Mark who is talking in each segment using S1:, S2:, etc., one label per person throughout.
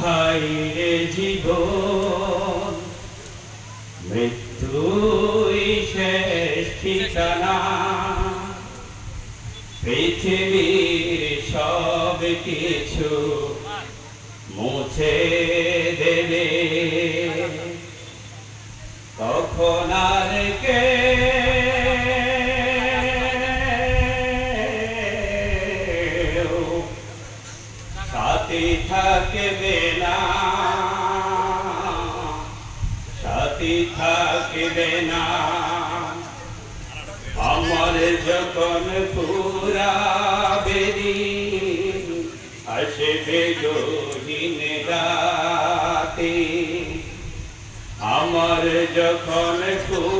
S1: High রে জীবন মৃত্যুই শেষ ঠিকানা। পৃথিবীর সব কিছু মুছে দেবে। তখন আর সাথী থাকবে না। সাথী থাকবে না। আমার যখন পুরা বেরি আসবে গহীন রাতে। আমার যখন পুরা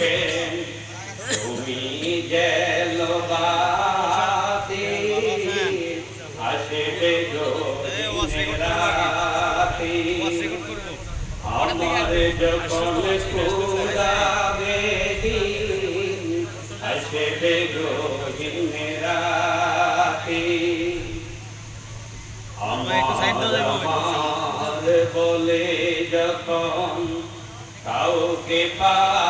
S1: চোখে তুমি জেলবাতি আসবে রাতি। আমার যখন কুদাবে আসবে রাতি। আমার বলে যখন কাউকে পাব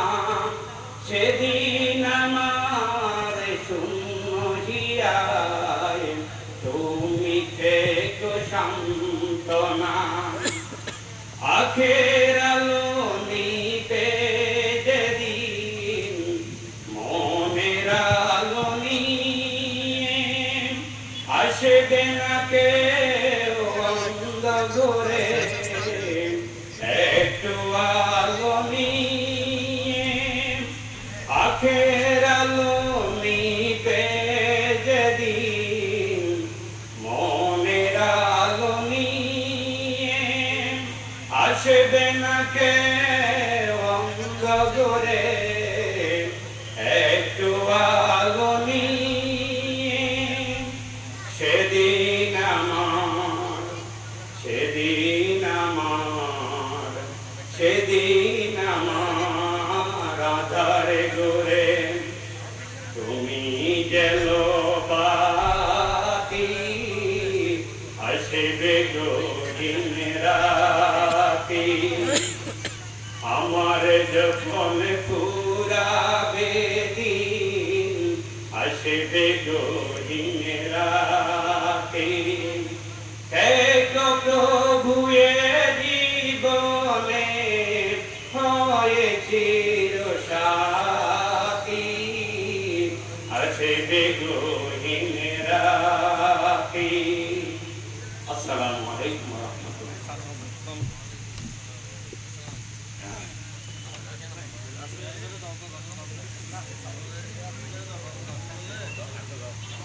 S1: শান্তনা আখের আলো নিতে যেদিন মনের আলো নিয়ে আসবে না কেউ আসবে না কে অঙ্গ করে। একটু আলো নিয়ে সেদিন আমার সেদিন আমার সেদিন আমার আধারে গোরে তুমি জেল বাতি, আসবে গহীন রাতি আমার যখন পুরাবে দিন আসবে গহীন রাতি। প্রভু জীবনে হয়ে আসবে গহীন Gracias.